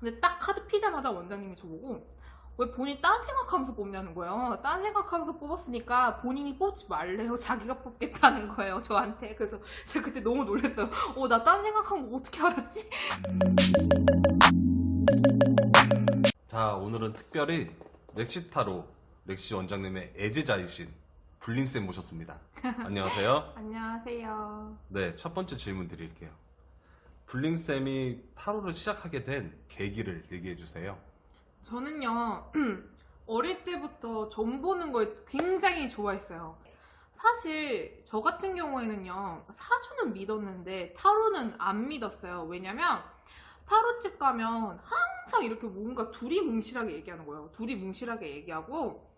근데 딱 카드 피자마자 원장님이 저보고 왜 본인 딴 생각하면서 뽑냐는 거예요. 딴 생각하면서 뽑았으니까 본인이 뽑지 말래요. 자기가 뽑겠다는 거예요. 저한테. 그래서 제가 그때 너무 놀랐어요. 어, 나 딴 생각한 거 어떻게 알았지? 자, 오늘은 특별히 렉시타로 렉시 원장님의 애제자이신 불린쌤 모셨습니다. 안녕하세요. 안녕하세요. 네, 첫 번째 질문 드릴게요. 불린쌤이 타로를 시작하게 된 계기를 얘기해 주세요. 저는요, 어릴 때부터 점 보는 걸 굉장히 좋아했어요. 사실, 저 같은 경우에는요, 사주는 믿었는데, 타로는 안 믿었어요. 왜냐면, 타로집 가면 항상 이렇게 뭔가 두리뭉실하게 얘기하는 거예요. 두리뭉실하게 얘기하고,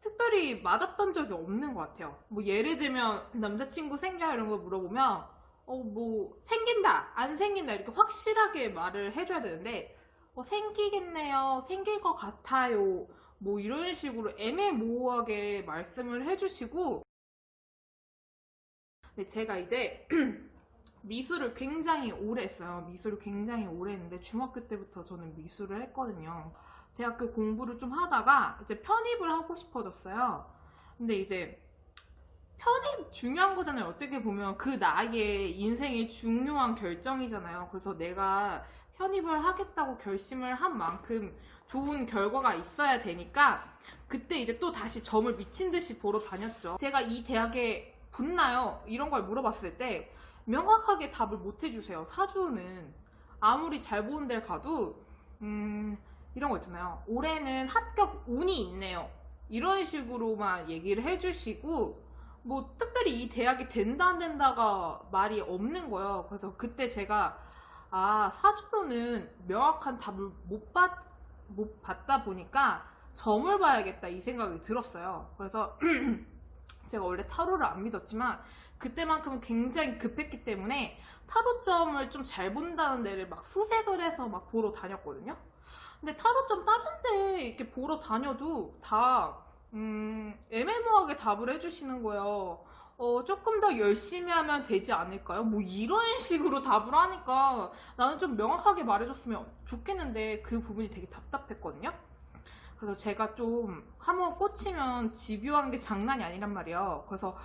특별히 맞았던 적이 없는 것 같아요. 뭐, 예를 들면, 남자친구 생겨 이런 걸 물어보면, 어, 뭐, 생긴다, 안 생긴다, 이렇게 확실하게 말을 해줘야 되는데, 어, 생기겠네요. 생길 것 같아요. 뭐 이런 식으로 애매모호하게 말씀을 해주시고 근데 제가 이제 미술을 굉장히 오래 했어요. 미술을 굉장히 오래 했는데 중학교 때부터 저는 미술을 했거든요. 대학교 공부를 좀 하다가 이제 편입을 하고 싶어졌어요. 근데 이제 편입 중요한 거잖아요. 어떻게 보면 그 나이에 인생이 중요한 결정이잖아요. 그래서 내가 편입을 하겠다고 결심을 한 만큼 좋은 결과가 있어야 되니까 그때 이제 또 다시 점을 미친 듯이 보러 다녔죠. 제가 이 대학에 붙나요? 이런 걸 물어봤을 때 명확하게 답을 못 해주세요. 사주는 아무리 잘 보는 데를 가도 음 이런 거 있잖아요. 올해는 합격 운이 있네요. 이런 식으로만 얘기를 해주시고 뭐 특별히 이 대학이 된다 안 된다가 말이 없는 거예요. 그래서 그때 제가 아, 사주로는 명확한 답을 못, 받, 못 받다 보니까 점을 봐야겠다 이 생각이 들었어요. 그래서 제가 원래 타로를 안 믿었지만 그때만큼은 굉장히 급했기 때문에 타로점을 좀 잘 본다는 데를 막 수색을 해서 막 보러 다녔거든요. 근데 타로점 다른 데 이렇게 보러 다녀도 다 음, 애매모호하게 답을 해주시는 거예요. 어, 조금 더 열심히 하면 되지 않을까요? 뭐 이런 식으로 답을 하니까 나는 좀 명확하게 말해줬으면 좋겠는데 그 부분이 되게 답답했거든요. 그래서 제가 좀 한번 꽂히면 집요한 게 장난이 아니란 말이에요. 그래서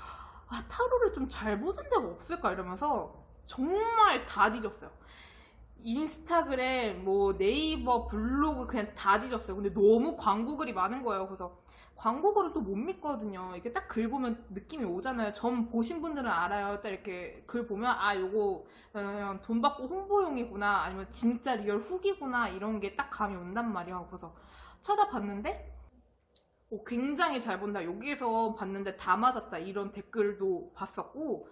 아, 타로를 좀 잘 보는 데가 없을까 이러면서 정말 다 뒤졌어요. 인스타그램, 뭐 네이버, 블로그 그냥 다 뒤졌어요. 근데 너무 광고 글이 많은 거예요. 그래서 광고 글을 또 못 믿거든요. 이렇게 딱 글 보면 느낌이 오잖아요. 점 보신 분들은 알아요. 딱 이렇게 글 보면 아 요거 그냥 돈 받고 홍보용이구나 아니면 진짜 리얼 후기구나 이런 게 딱 감이 온단 말이야. 그래서 찾아봤는데 어, 굉장히 잘 본다. 여기에서 봤는데 다 맞았다. 이런 댓글도 봤었고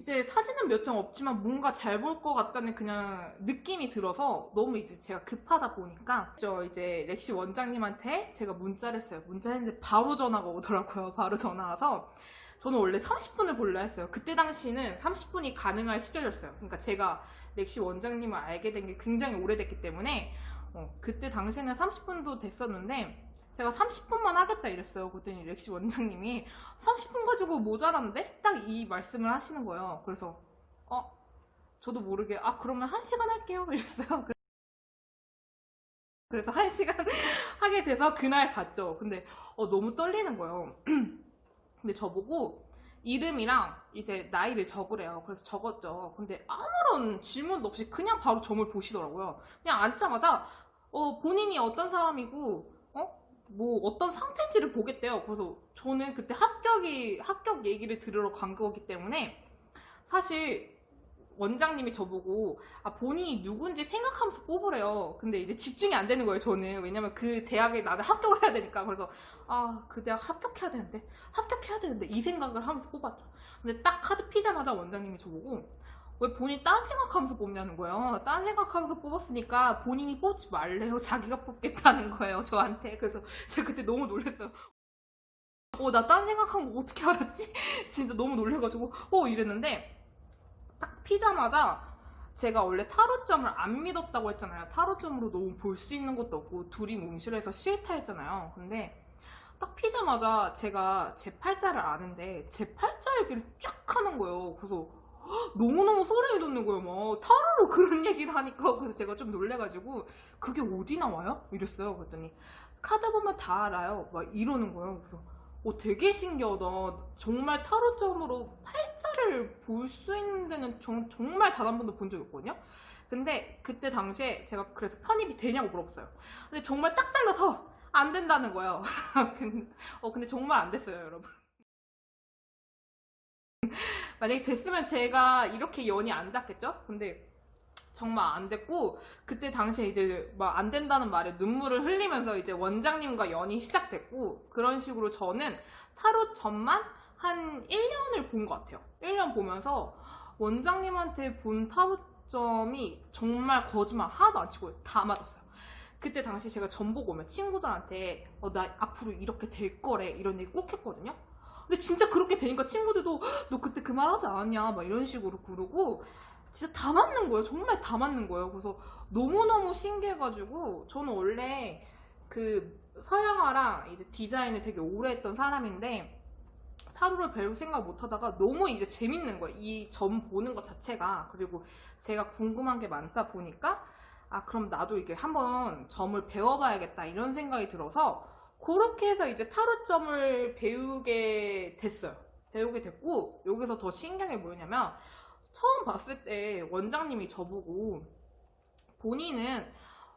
이제 사진은 몇 장 없지만 뭔가 잘 볼 것 같다는 그냥 느낌이 들어서 너무 이제 제가 급하다 보니까 저 이제 렉시 원장님한테 제가 문자를 했어요. 문자를 했는데 바로 전화가 오더라고요. 바로 전화 와서 저는 원래 30분을 볼라 했어요. 그때 당시는 30분이 가능할 시절이었어요. 그러니까 제가 렉시 원장님을 알게 된 게 굉장히 오래됐기 때문에 어, 그때 당시에는 30분도 됐었는데 제가 30분만 하겠다 이랬어요. 그랬더니 렉시 원장님이 30분 가지고 모자란데? 딱 이 말씀을 하시는 거예요. 그래서 어 저도 모르게 아 그러면 1시간 할게요 이랬어요. 그래서 1시간 하게 돼서 그날 갔죠. 근데 어, 너무 떨리는 거예요. 근데 저보고 이름이랑 이제 나이를 적으래요. 그래서 적었죠. 근데 아무런 질문도 없이 그냥 바로 점을 보시더라고요. 그냥 앉자마자 어, 본인이 어떤 사람이고 어? 뭐 어떤 상태인지를 보겠대요. 그래서 저는 그때 합격이 합격 얘기를 들으러 간 거기 때문에 사실 원장님이 저보고 아 본인이 누군지 생각하면서 뽑으래요. 근데 이제 집중이 안 되는 거예요. 저는 왜냐면 그 대학에 나는 합격을 해야 되니까 그래서 아 그 대학 합격해야 되는데 합격해야 되는데 이 생각을 하면서 뽑았죠. 근데 딱 카드 피자마자 원장님이 저보고 왜 본인 딴 생각하면서 뽑냐는 거예요. 딴 생각하면서 뽑았으니까 본인이 뽑지 말래요. 자기가 뽑겠다는 거예요. 저한테. 그래서 제가 그때 너무 놀랐어요. 어, 나 딴 생각한 거 어떻게 알았지? 진짜 너무 놀래가지고, 어, 이랬는데, 딱 피자마자 제가 원래 타로점을 안 믿었다고 했잖아요. 타로점으로 너무 볼 수 있는 것도 없고, 둘이 뭉실해서 싫다 했잖아요. 근데, 딱 피자마자 제가 제 팔자를 아는데, 제 팔자 얘기를 쫙 하는 거예요. 그래서, 헉, 너무너무 소름이 돋는 거예요. 막 타로로 그런 얘기를 하니까 그래서 제가 좀 놀래가지고 그게 어디 나와요? 이랬어요. 그랬더니 카드 보면 다 알아요. 막 이러는 거예요. 그래서 어, 되게 신기하다. 정말 타로점으로 팔자를 볼 수 있는 데는 정, 정말 단 한 번도 본 적이 없거든요. 근데 그때 당시에 제가 그래서 편입이 되냐고 물어봤어요. 근데 정말 딱 잘라서 안 된다는 거예요. 어, 근데 정말 안 됐어요, 여러분. 만약에 됐으면 제가 이렇게 연이 안 닿겠죠? 근데 정말 안 됐고 그때 당시에 이제 막 안 된다는 말에 눈물을 흘리면서 이제 원장님과 연이 시작됐고 그런 식으로 저는 타로 점만 한 1년을 본 것 같아요. 1년 보면서 원장님한테 본 타로 점이 정말 거짓말 하나도 안 치고 다 맞았어요. 그때 당시 제가 점 보고 오면 친구들한테 어, 나 앞으로 이렇게 될 거래 이런 얘기 꼭 했거든요. 근데 진짜 그렇게 되니까 친구들도 "헉, 너 그때 그 말 하지 않았냐 막 이런 식으로 그러고 진짜 다 맞는 거예요. 정말 다 맞는 거예요. 그래서 너무너무 신기해가지고 저는 원래 그 서양화랑 이제 디자인을 되게 오래 했던 사람인데 타로를 배울 생각 못 하다가 너무 이제 재밌는 거예요. 이 점 보는 것 자체가. 그리고 제가 궁금한 게 많다 보니까 아, 그럼 나도 이게 한번 점을 배워봐야겠다 이런 생각이 들어서 그렇게 해서 이제 타로점을 배우게 됐어요. 배우게 됐고 여기서 더 신기한 게 뭐냐면 처음 봤을 때 원장님이 저보고 본인은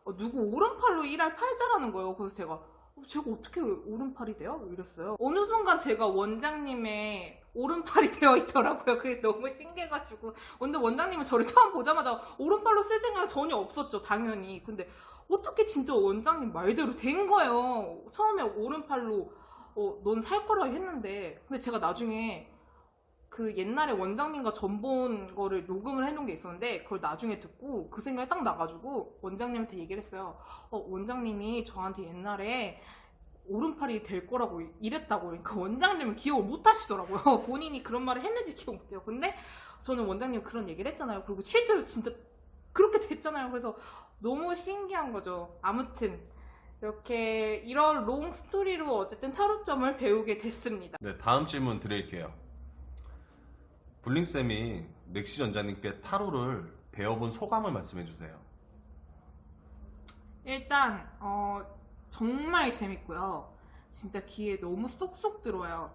어, 누구 오른팔로 일할 팔자라는 거예요. 그래서 제가 어, 제가 어떻게 오른팔이 돼요? 이랬어요. 어느 순간 제가 원장님의 오른팔이 되어 있더라고요. 그게 너무 신기해가지고. 근데 원장님은 저를 처음 보자마자 오른팔로 쓸 생각이 전혀 없었죠, 당연히. 근데 어떻게 진짜 원장님 말대로 된 거예요. 처음에 오른팔로, 어, 넌 살 거라 했는데. 근데 제가 나중에 그 옛날에 원장님과 전본 거를 녹음을 해놓은 게 있었는데 그걸 나중에 듣고 그 생각이 딱 나가지고 원장님한테 얘기를 했어요. 어, 원장님이 저한테 옛날에 오른팔이 될 거라고 이랬다고 그러니까 원장님은 기억을 못 하시더라고요. 본인이 그런 말을 했는지 기억 못 해요. 근데 저는 원장님 그런 얘기를 했잖아요. 그리고 실제로 진짜 그렇게 됐잖아요. 그래서 너무 신기한 거죠. 아무튼 이렇게 이런 롱 스토리로 어쨌든 타로점을 배우게 됐습니다. 네, 다음 질문 드릴게요. 블링쌤이 렉시 전자님께 타로를 배워본 소감을 말씀해 주세요. 일단 어, 정말 재밌고요. 진짜 귀에 너무 쏙쏙 들어와요.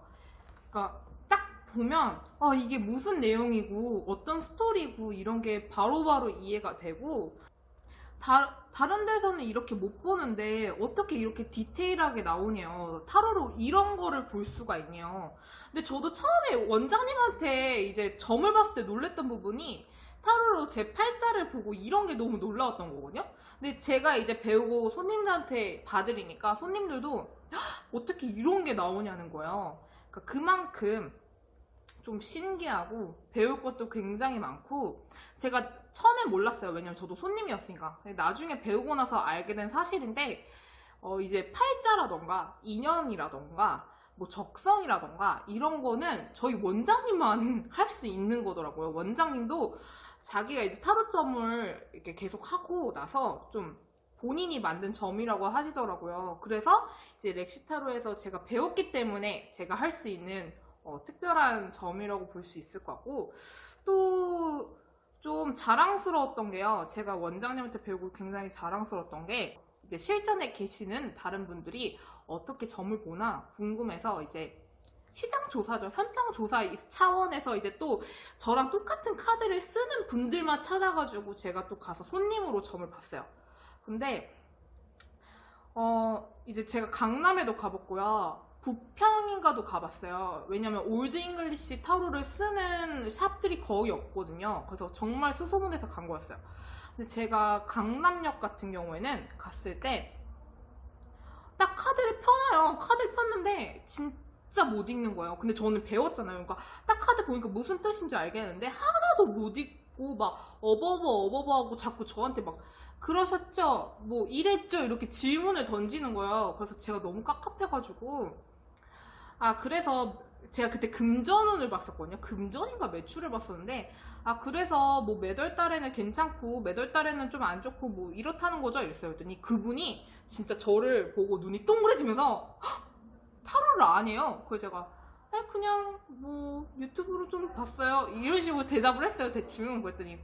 그러니까 딱 보면 아 이게 무슨 내용이고 어떤 스토리고 이런 게 바로바로 이해가 되고 다, 다른 데서는 이렇게 못 보는데 어떻게 이렇게 디테일하게 나오냐요. 타로로 이런 거를 볼 수가 있네요. 근데 저도 처음에 원장님한테 이제 점을 봤을 때 놀랬던 부분이 타로로 제 팔자를 보고 이런 게 너무 놀라웠던 거거든요. 근데 제가 이제 배우고 손님들한테 봐드리니까 손님들도 "헉, 어떻게 이런 게 나오냐는 거예요. 그러니까 그만큼 좀 신기하고 배울 것도 굉장히 많고 제가 처음에 몰랐어요. 왜냐면 저도 손님이었으니까. 나중에 배우고 나서 알게 된 사실인데 어, 이제 팔자라던가 인연이라던가 뭐 적성이라던가 이런 거는 저희 원장님만 할 수 있는 거더라고요. 원장님도 자기가 이제 타로점을 이렇게 계속 하고 나서 좀 본인이 만든 점이라고 하시더라고요. 그래서 이제 렉시타로에서 제가 배웠기 때문에 제가 할 수 있는 어, 특별한 점이라고 볼 수 있을 것 같고 또 좀 자랑스러웠던 게요. 제가 원장님한테 배우고 굉장히 자랑스러웠던 게 이제 실전에 계시는 다른 분들이 어떻게 점을 보나 궁금해서 이제 시장 조사죠. 현장 조사 차원에서 이제 또 저랑 똑같은 카드를 쓰는 분들만 찾아가지고 제가 또 가서 손님으로 점을 봤어요. 근데 어 이제 제가 강남에도 가봤고요. 부평인가도 가봤어요. 왜냐면 올드 잉글리시 타로를 쓰는 샵들이 거의 없거든요. 그래서 정말 수소문해서 간 거였어요. 근데 제가 강남역 같은 경우에는 갔을 때 딱 카드를 펴놔요. 카드를 폈는데 진짜 못 읽는 거예요. 근데 저는 배웠잖아요. 그러니까 딱 카드 보니까 무슨 뜻인지 알겠는데 하나도 못 읽고 막 어버버 어버버 하고 자꾸 저한테 막 그러셨죠? 뭐 이랬죠? 이렇게 질문을 던지는 거예요. 그래서 제가 너무 깝깝해가지고 아 그래서 제가 그때 금전운을 봤었거든요. 금전인가 매출을 봤었는데 아 그래서 뭐 매달 달에는 괜찮고 매달 달에는 좀 안 좋고 뭐 이렇다는 거죠? 이랬어요. 그랬더니 그분이 진짜 저를 보고 눈이 동그래지면서 "헉, 타로를 안 해요. 그래서 제가 아니 그냥 뭐 유튜브로 좀 봤어요. 이런 식으로 대답을 했어요 대충. 그랬더니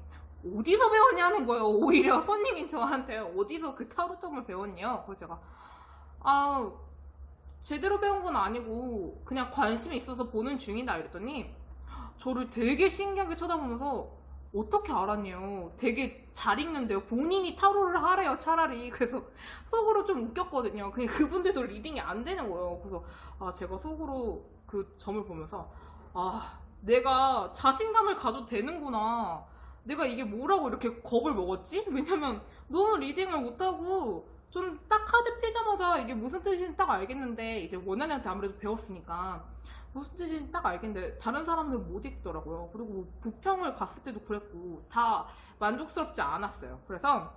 어디서 배웠냐는 거예요. 오히려 손님인 저한테 어디서 그 타로점을 배웠냐? 그래서 제가 아 제대로 배운 건 아니고 그냥 관심이 있어서 보는 중이다 이랬더니 저를 되게 신기하게 쳐다보면서 어떻게 알았냐요? 되게 잘 읽는데요. 본인이 타로를 하래요 차라리. 그래서 속으로 좀 웃겼거든요. 그냥 그분들도 리딩이 안 되는 거예요. 그래서 아 제가 속으로 그 점을 보면서 아 내가 자신감을 가져도 되는구나. 내가 이게 뭐라고 이렇게 겁을 먹었지? 왜냐면 너무 리딩을 못하고 전딱 카드 피자마자 이게 무슨 뜻인지 딱 알겠는데 이제 원한이한테 아무래도 배웠으니까 무슨 뜻인지 딱 알겠는데 다른 사람들은 못 읽더라고요. 그리고 부평을 갔을 때도 그랬고 다 만족스럽지 않았어요. 그래서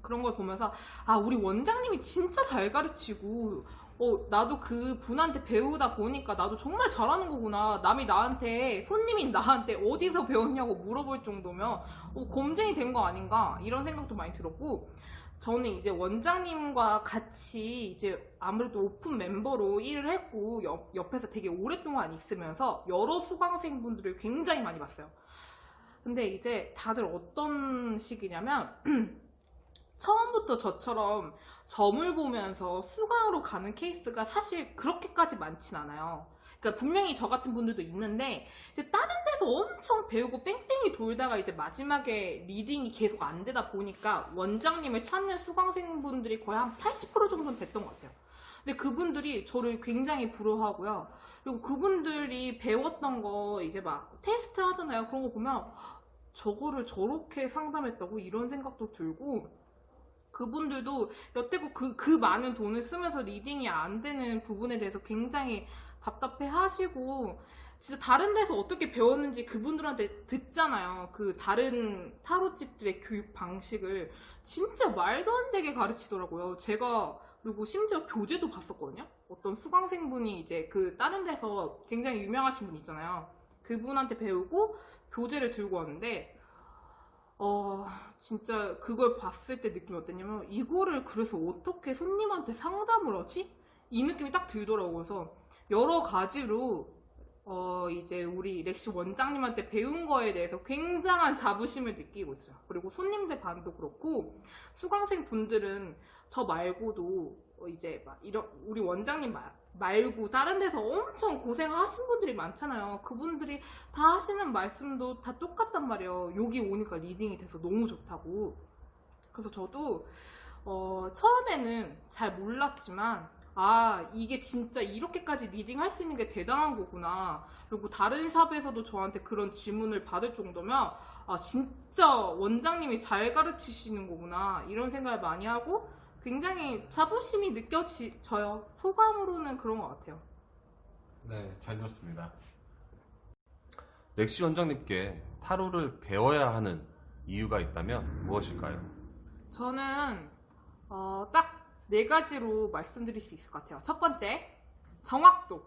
그런 걸 보면서 아 우리 원장님이 진짜 잘 가르치고 어 나도 그 분한테 배우다 보니까 나도 정말 잘하는 거구나 남이 나한테 손님인 나한테 어디서 배웠냐고 물어볼 정도면 어, 검증이 된 거 아닌가 이런 생각도 많이 들었고 저는 이제 원장님과 같이 이제 아무래도 오픈 멤버로 일을 했고 옆, 옆에서 되게 오랫동안 있으면서 여러 수강생분들을 굉장히 많이 봤어요. 근데 이제 다들 어떤 식이냐면 처음부터 저처럼 점을 보면서 수강으로 가는 케이스가 사실 그렇게까지 많진 않아요. 그러니까 분명히 저 같은 분들도 있는데 다른 데서 엄청 배우고 뺑뺑이 돌다가 이제 마지막에 리딩이 계속 안 되다 보니까 원장님을 찾는 수강생분들이 거의 한 80% 정도는 됐던 것 같아요. 근데 그분들이 저를 굉장히 부러워하고요. 그리고 그분들이 배웠던 거 이제 막 테스트 하잖아요. 그런 거 보면 저거를 저렇게 상담했다고 이런 생각도 들고 그분들도 여태껏 그, 그 많은 돈을 쓰면서 리딩이 안 되는 부분에 대해서 굉장히 답답해 하시고 진짜 다른 데서 어떻게 배웠는지 그분들한테 듣잖아요. 그 다른 타로집들의 교육 방식을 진짜 말도 안 되게 가르치더라고요. 제가 그리고 심지어 교재도 봤었거든요. 어떤 수강생분이 이제 그 다른 데서 굉장히 유명하신 분 있잖아요. 그분한테 배우고 교재를 들고 왔는데 어 진짜 그걸 봤을 때 느낌이 어땠냐면 이거를 그래서 어떻게 손님한테 상담을 하지? 이 느낌이 딱 들더라고요. 그래서 여러 가지로 어 이제 우리 렉시 원장님한테 배운 거에 대해서 굉장한 자부심을 느끼고 있어요. 그리고 손님들 반도 그렇고 수강생 분들은 저 말고도 어 이제 막 이런 우리 원장님 말, 말고 다른 데서 엄청 고생하신 분들이 많잖아요. 그분들이 다 하시는 말씀도 다 똑같단 말이에요. 여기 오니까 리딩이 돼서 너무 좋다고. 그래서 저도 어, 처음에는 잘 몰랐지만 아 이게 진짜 이렇게까지 리딩 할 수 있는 게 대단한 거구나. 그리고 다른 샵에서도 저한테 그런 질문을 받을 정도면 아 진짜 원장님이 잘 가르치시는 거구나 이런 생각을 많이 하고 굉장히 자부심이 느껴져요. 소감으로는 그런 것 같아요. 네, 잘 들었습니다. 렉시 원장님께 타로를 배워야 하는 이유가 있다면 무엇일까요? 저는 어, 딱 네 가지로 말씀드릴 수 있을 것 같아요. 첫 번째, 정확도.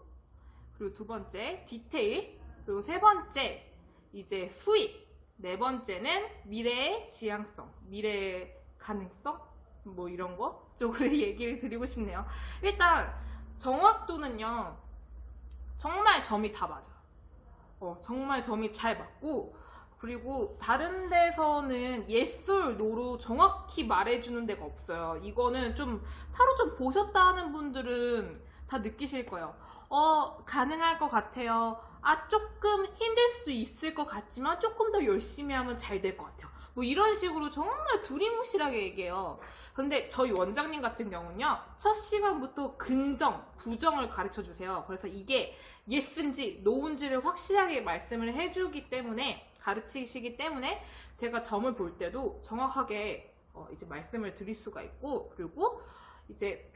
그리고 두 번째, 디테일. 그리고 세 번째, 이제 수익. 네 번째는 미래의 지향성, 미래의 가능성, 뭐 이런 거 쪽으로 얘기를 드리고 싶네요. 일단 정확도는요, 정말 점이 다 맞아요. 어, 정말 점이 잘 맞고, 그리고 다른 데서는 예술 노로 정확히 말해주는 데가 없어요. 이거는 좀 타로 좀 보셨다 하는 분들은 다 느끼실 거예요. 어, 가능할 것 같아요. 아, 조금 힘들 수도 있을 것 같지만 조금 더 열심히 하면 잘 될 것 같아요. 뭐 이런 식으로 정말 두리뭉실하게 얘기해요. 근데 저희 원장님 같은 경우는요, 첫 시간부터 긍정, 부정을 가르쳐 주세요. 그래서 이게 예스인지 노인지를 확실하게 말씀을 해주기 때문에 가르치시기 때문에 제가 점을 볼 때도 정확하게 어, 이제 말씀을 드릴 수가 있고 그리고 이제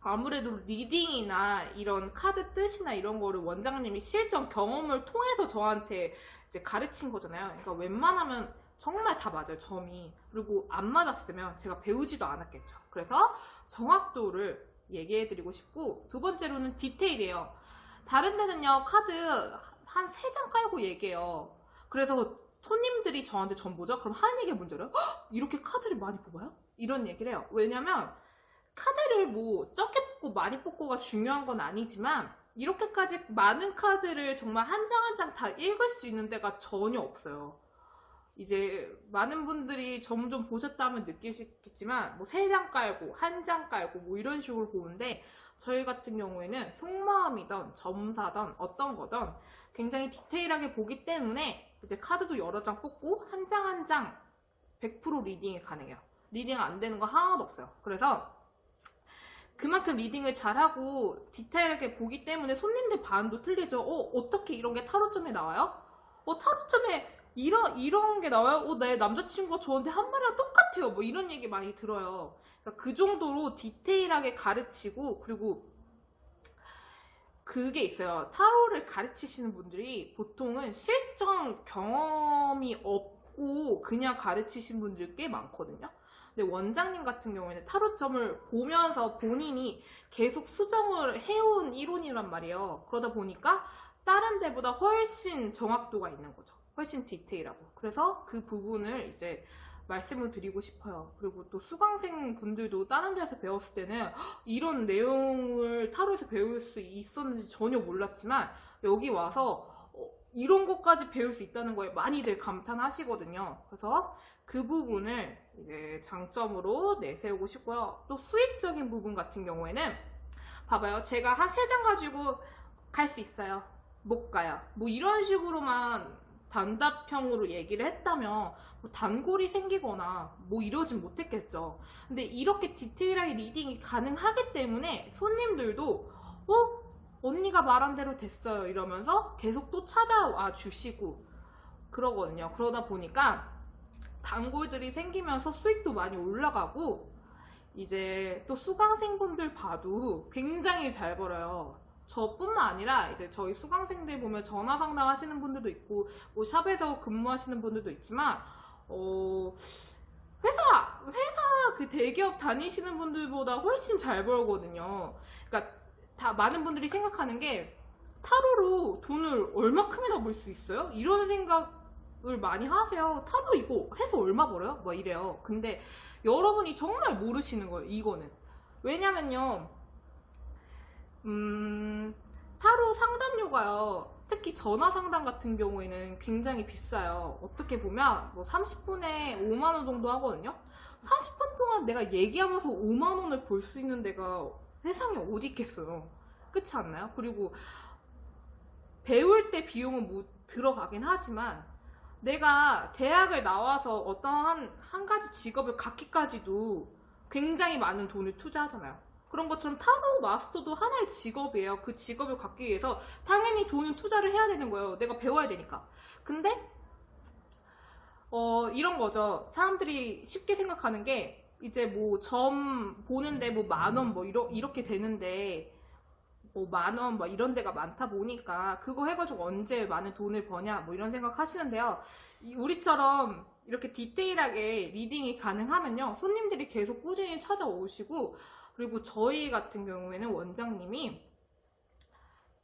아무래도 리딩이나 이런 카드 뜻이나 이런 거를 원장님이 실전 경험을 통해서 저한테 이제 가르친 거잖아요. 그러니까 웬만하면 정말 다 맞아요, 점이. 그리고 안 맞았으면 제가 배우지도 않았겠죠. 그래서 정확도를 얘기해 드리고 싶고, 두 번째로는 디테일이에요. 다른 데는요, 카드 한 세 장 깔고 얘기해요. 그래서 손님들이 저한테 점 보죠? 그럼 하는 얘기가 뭔지 알아요? "헉, 이렇게 카드를 많이 뽑아요? 이런 얘기를 해요. 왜냐면 카드를 뭐 적게 뽑고 많이 뽑고가 중요한 건 아니지만 이렇게까지 많은 카드를 정말 한 장 한 장 다 읽을 수 있는 데가 전혀 없어요. 이제 많은 분들이 점점 보셨다면 느끼시겠지만 뭐 세 장 깔고 한 장 깔고 뭐 이런 식으로 보는데 저희 같은 경우에는 속마음이던 점사던 어떤 거든 굉장히 디테일하게 보기 때문에 이제 카드도 여러 장 뽑고 한 장 한 장 100% 리딩이 가능해요. 리딩 안 되는 거 하나도 없어요. 그래서 그만큼 리딩을 잘하고 디테일하게 보기 때문에 손님들 반응도 틀리죠. 어, 어떻게 이런 게 타로점에 나와요? 어, 타로점에 이런, 이런 게 나와요? 어, 내 남자친구가 저한테 한 말이랑 똑같아요. 뭐 이런 얘기 많이 들어요. 그러니까 그 정도로 디테일하게 가르치고, 그리고 그게 있어요. 타로를 가르치시는 분들이 보통은 실전 경험이 없고 그냥 가르치신 분들 꽤 많거든요. 근데 원장님 같은 경우에는 타로점을 보면서 본인이 계속 수정을 해온 이론이란 말이에요. 그러다 보니까 다른 데보다 훨씬 정확도가 있는 거죠. 훨씬 디테일하고. 그래서 그 부분을 이제 말씀을 드리고 싶어요. 그리고 또 수강생 분들도 다른 데서 배웠을 때는 "헉, 이런 내용을 타로에서 배울 수 있었는지 전혀 몰랐지만 여기 와서 어, 이런 것까지 배울 수 있다는 거에 많이들 감탄하시거든요. 그래서 그 부분을 이제 장점으로 내세우고 싶고요. 또 수익적인 부분 같은 경우에는 봐봐요. 제가 한 세 장 가지고 갈 수 있어요. 못 가요. 뭐 이런 식으로만 단답형으로 얘기를 했다면 뭐 단골이 생기거나 뭐 이러진 못했겠죠. 근데 이렇게 디테일하게 리딩이 가능하기 때문에 손님들도 어? 언니가 말한 대로 됐어요. 이러면서 계속 또 찾아와 주시고 그러거든요. 그러다 보니까 단골들이 생기면서 수익도 많이 올라가고 이제 또 수강생분들 봐도 굉장히 잘 벌어요. 저뿐만 아니라 이제 저희 수강생들 보면 전화 상담 하시는 분들도 있고 뭐 샵에서 근무하시는 분들도 있지만 어 회사 회사 그 대기업 다니시는 분들보다 훨씬 잘 벌거든요. 그러니까 다 많은 분들이 생각하는 게 타로로 돈을 얼마큼이나 벌 수 있어요? 이런 생각을 많이 하세요. 타로 이거 해서 얼마 벌어요? 막 이래요. 근데 여러분이 정말 모르시는 거예요. 이거는 왜냐면요. 음, 타로 상담료가요. 특히 전화 상담 같은 경우에는 굉장히 비싸요. 어떻게 보면 뭐 30분에 5만 원 정도 하거든요. 30분 동안 내가 얘기하면서 5만 원을 벌수 있는 데가 세상에 어디 있겠어요. 그렇지 않나요? 그리고 배울 때 비용은 뭐 들어가긴 하지만 내가 대학을 나와서 어떠한 한 가지 직업을 갖기까지도 굉장히 많은 돈을 투자하잖아요. 그런 것처럼 타로 마스터도 하나의 직업이에요. 그 직업을 갖기 위해서 당연히 돈을 투자를 해야 되는 거예요. 내가 배워야 되니까. 근데 어 이런 거죠. 사람들이 쉽게 생각하는 게 이제 뭐 점 보는데 뭐 만 원 뭐 이러, 이렇게 되는데 뭐 만원 뭐 이런 데가 많다 보니까 그거 해가지고 언제 많은 돈을 버냐 뭐 이런 생각 하시는데요. 이 우리처럼 이렇게 디테일하게 리딩이 가능하면요. 손님들이 계속 꾸준히 찾아오시고 그리고 저희 같은 경우에는 원장님이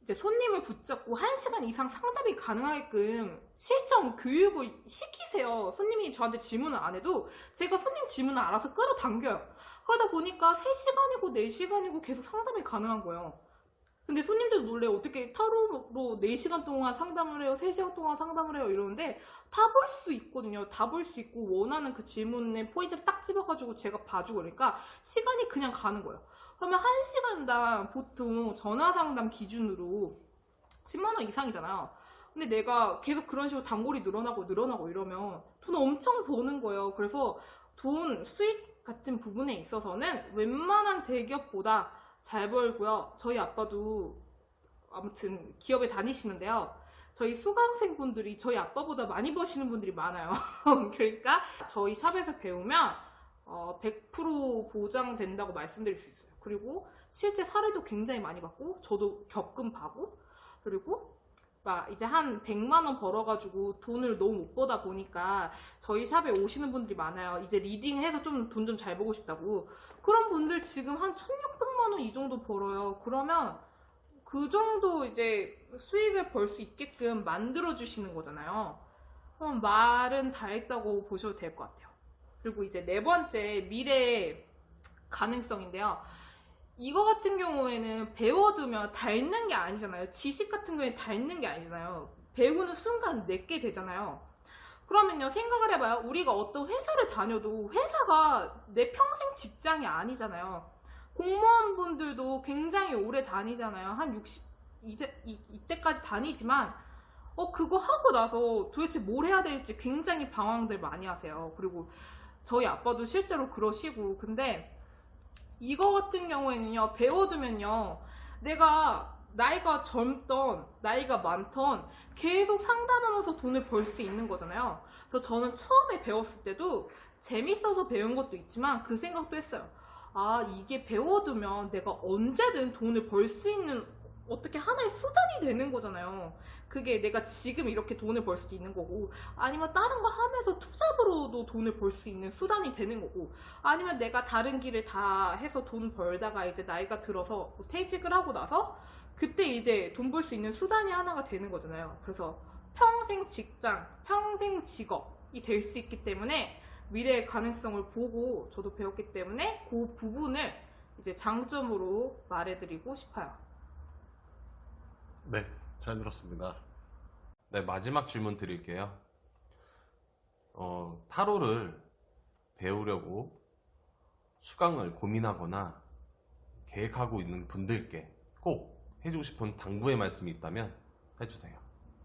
이제 손님을 붙잡고 1시간 이상 상담이 가능하게끔 실전 교육을 시키세요. 손님이 저한테 질문을 안 해도 제가 손님 질문을 알아서 끌어당겨요. 그러다 보니까 3시간이고 4시간이고 계속 상담이 가능한 거예요. 근데 손님들 놀래요. 어떻게 타로로 4시간 동안 상담을 해요? 3시간 동안 상담을 해요? 이러는데 다 볼 수 있거든요. 다 볼 수 있고 원하는 그 질문의 포인트를 딱 집어가지고 제가 봐주고 그러니까 시간이 그냥 가는 거예요. 그러면 1시간당 보통 전화 상담 기준으로 10만원 이상이잖아요. 근데 내가 계속 그런 식으로 단골이 늘어나고 늘어나고 이러면 돈 엄청 버는 거예요. 그래서 돈 수익 같은 부분에 있어서는 웬만한 대기업보다 잘 벌고요. 저희 아빠도 아무튼 기업에 다니시는데요. 저희 수강생 분들이 저희 아빠보다 많이 버시는 분들이 많아요. 그러니까 저희 샵에서 배우면 어, 100% 보장된다고 말씀드릴 수 있어요. 그리고 실제 사례도 굉장히 많이 받고 저도 겪은 바고 그리고 막 이제 한 100만 원 벌어가지고 돈을 너무 못 버다 보니까 저희 샵에 오시는 분들이 많아요. 이제 리딩해서 좀 돈 좀잘 벌고 싶다고. 그런 분들 지금 한 1600만 원이 정도 벌어요. 그러면 그 정도 이제 수익을 벌 수 있게끔 만들어 주시는 거잖아요. 그럼 말은 다 했다고 보셔도 될 것 같아요. 그리고 이제 네 번째 미래 가능성인데요. 이거 같은 경우에는 배워두면 닳는 게 아니잖아요. 지식 같은 경우에 닳는 게 아니잖아요. 배우는 순간 내게 되잖아요. 그러면요, 생각을 해봐요. 우리가 어떤 회사를 다녀도 회사가 내 평생 직장이 아니잖아요. 공무원분들도 굉장히 오래 다니잖아요. 한 60, 이때, 이, 이때까지 다니지만, 어, 그거 하고 나서 도대체 뭘 해야 될지 굉장히 방황들 많이 하세요. 그리고 저희 아빠도 실제로 그러시고, 근데 이거 같은 경우에는요, 배워두면요, 내가 나이가 젊던, 나이가 많던 계속 상담하면서 돈을 벌 수 있는 거잖아요. 그래서 저는 처음에 배웠을 때도 재밌어서 배운 것도 있지만 그 생각도 했어요. 아, 이게 배워두면 내가 언제든 돈을 벌 수 있는 어떻게 하나의 수단이 되는 거잖아요. 그게 내가 지금 이렇게 돈을 벌 수도 있는 거고, 아니면 다른 거 하면서 투잡으로도 돈을 벌 수 있는 수단이 되는 거고, 아니면 내가 다른 길을 다 해서 돈 벌다가 이제 나이가 들어서 뭐 퇴직을 하고 나서 그때 이제 돈 벌 수 있는 수단이 하나가 되는 거잖아요. 그래서 평생 직장, 평생 직업이 될 수 있기 때문에 미래의 가능성을 보고 저도 배웠기 때문에 그 부분을 이제 장점으로 말해드리고 싶어요. 네, 잘 들었습니다. 네, 마지막 질문 드릴게요. 어, 타로를 배우려고 수강을 고민하거나 계획하고 있는 분들께 꼭 해주고 싶은 당부의 말씀이 있다면 해주세요.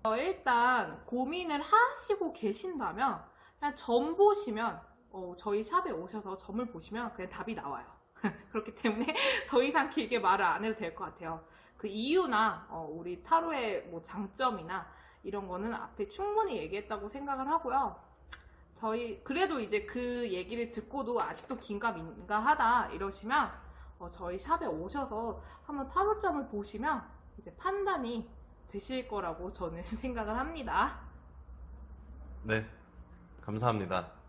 어, 일단 고민을 하시고 계신다면 그냥 점 보시면 어, 저희 샵에 오셔서 점을 보시면 그냥 답이 나와요. 그렇기 때문에 더 이상 길게 말을 안 해도 될 것 같아요. 그 이유나 어, 우리 타로의 뭐 장점이나 이런 거는 앞에 충분히 얘기했다고 생각을 하고요. 저희 그래도 이제 그 얘기를 듣고도 아직도 긴가 민가하다 이러시면 어, 저희 샵에 오셔서 한번 타로점을 보시면 이제 판단이 되실 거라고 저는 생각을 합니다. 네, 감사합니다.